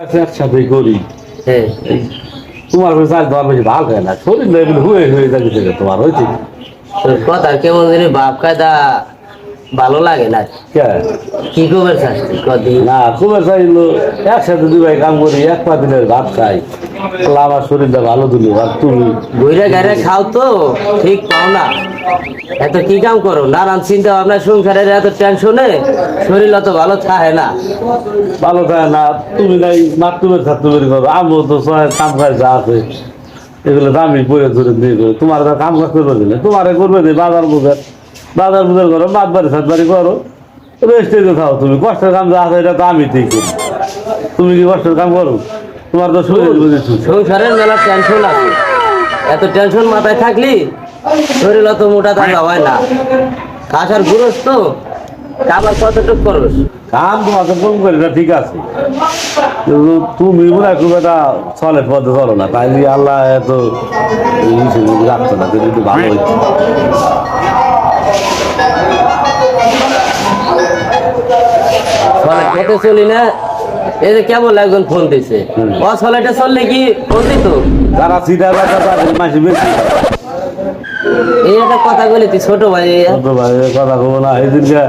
একসাথে করি হ্যাঁ। তোমার চাল তোমার বেশি ভালো হয় না। শরীর হয়ে হয়ে যাবে তোমার হয়েছে কথা কেমন জানি বাপ কায়দা ভালো লাগে না। কি? শাস্তি কদিন? না খুবই চাইলো একসাথে দুই ভাই কাম করি এক পা দিনের ভাত খাই। আল্লাহ আমার শরীরটা ভালো দিল আর তুমি। বইরা গাইরা খাও তো ঠিক পাও না। এত কি কাম করো? নানান চিন্তা ভাবনা সংসারের এত টেনশনে শরীর অত ভালো থাকে না। ভালো থাকে না তুমি নাই মাতুমের ছাত্রবের করো। আমও তো সবাই কাম কাজ যা আছে এগুলো আমি পরে ধরে দিয়ে তোমার তো কাম কাজ করবে দিলে তোমারে করবে দিলে বাজার বুঝার বাজার বুঝার করো মাত বাড়ি সাত বাড়ি করো। রেস্টে তো খাও তুমি কষ্টের কাম যা আছে এটা তো আমি ঠিক তুমি কি কষ্টের কাম করো? তোমার তো শরীর বুঝেছি সংসারের মেলা টেনশন আছে। এত টেনশন মাথায় থাকলি শরীর অত মোটা থাকা হয় না। কাঁচার গুরস তো কাবার কতটুক করস? কাম তোমার তো কম করি না ঠিক আছে। কিন্তু তুমি মনে হয় খুব একটা চলের পথে চলো না তাই আল্লাহ এত রাখতো না ভালো হচ্ছে মানে চলি না। এই যে কেমন একজন ফোন দিছে। ও চললে কি ফোন দিত? যারা ব্যথা তাদের মাসে বেশি। এই একটা কথা বলি তুই ছোট ভাই। ছোট ভাই কথা কবো না। এই দিনকে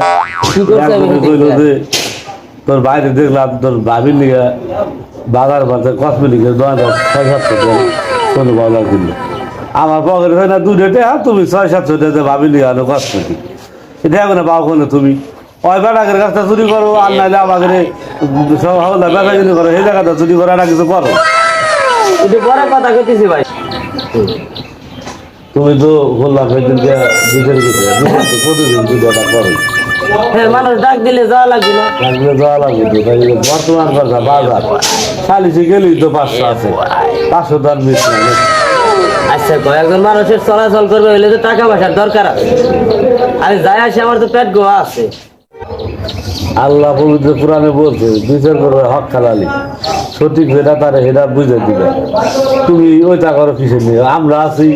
কি করছে আমি তোর বাইরে দেখলাম তোর ভাবির নিকে বাজার বাজার কসমেটিকের দোকান ছয় সাতশো টাকা। কোনো ভালো কিনলো আমার পকেটে হয় না দুটো টাকা তুমি ছয় সাতশো টাকা ভাবি নিয়ে আনো কসমেটিক। এটা এখন পাও কোনো তুমি। ওই বেটাকের কাছটা চুরি করো আর নাহলে আমাকে বেচা কিনি করো সেই জায়গাটা চুরি করো একটা কিছু করো। কথা ভাই। তুমি তো দুধের কিছু প্রতিদিন দুধটা করো। হ্যাঁ মানুষ ডাক দিলে যাওয়া লাগবে না। লাগলে যাওয়া লাগবে তো তাই জন্য বর্তমান কথা বাজার। চালিশে গেলেই তো পাঁচশো আছে। পাঁচশো তার বেশি না। আচ্ছা কয়েকজন মানুষের চলাচল করবে হইলে তো টাকা পয়সার দরকার আছে। আমি যাই আসি আমার তো পেট গোয়া আছে। আল্লাহ পবিত্র পুরাণে বলছে বিচার করবে হক খালালি। সঠিক যেটা তারা সেটা বুঝে দিবে। তুমি ওইটা করো কিসের নিয়ে? আমরা আছি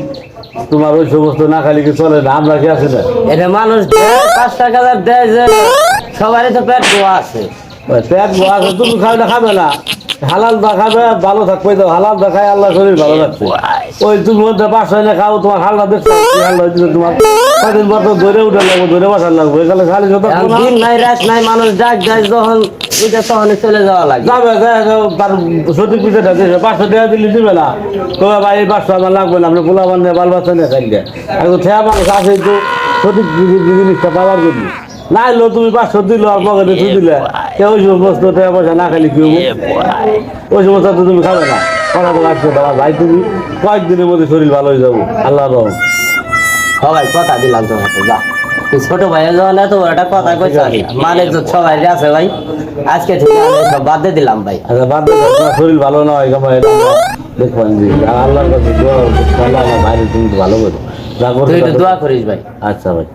তোমার ওই সমস্ত না খালি কি চলে না? আমরা কি আছি না? এটা মানুষ পাঁচ টাকা দেয় যে সবারই তো পেট গোয়া আছে। পেট বড় আছে তুমি খাবে না খাবে না। হালাল দা খাবে ভালো থাকবে তো। হালাল দা খাই আল্লাহ শরীর ভালো রাখছে ওই তুমি মধ্যে পাঁচশো এনে খাও তোমার হাল্লা দেখছ হাল্লা হয়েছিল তোমার? কদিন পর তো ধরে উঠে লাগবো ধরে বসার লাগবো। এখানে খালি দিন নাই রাত নাই মানুষ ডাক দেয় যখন ওইটা তখন চলে যাওয়া লাগে। যাবে যাবে, তার সঠিক পিছনে দিয়েছে পাঁচশো টাকা দিলে দিবে না। তবে ভাই এই পাঁচশো আমার লাগবে না আপনি পোলা বান্ধে বাল বাচ্চা নিয়ে খাইলে। ঠেয়া মানুষ আছে তো সঠিক জিনিসটা পাওয়ার জন্য। না এলো তুমি পাঁচশো দিল আর পকেটে তুই দিলে। ওই সমস্ত টাকা পয়সা না খালি কি ওই সমস্ত তো তুমি খাবে না। কথা বলে আসবে দাদা ভাই তুমি কয়েকদিনের মধ্যে শরীর ভালো হয়ে যাব। আল্লাহ রহম। সবাই কথা দিলাম তোমাকে যা। ছোট ভাই যখন এত বড় একটা কথা কইছ মানে তো সবাই আছে ভাই। আজকে থেকে আমি সব বাদ দিয়ে দিলাম ভাই। আচ্ছা বাদ দিয়ে তোমার শরীর ভালো কেমন এটা দেখবেন আর আল্লাহর কাছে দোয়া আল্লাহ তুমি ভালো করো যা তা- দোয়া করিস ভাই। আচ্ছা ভাই।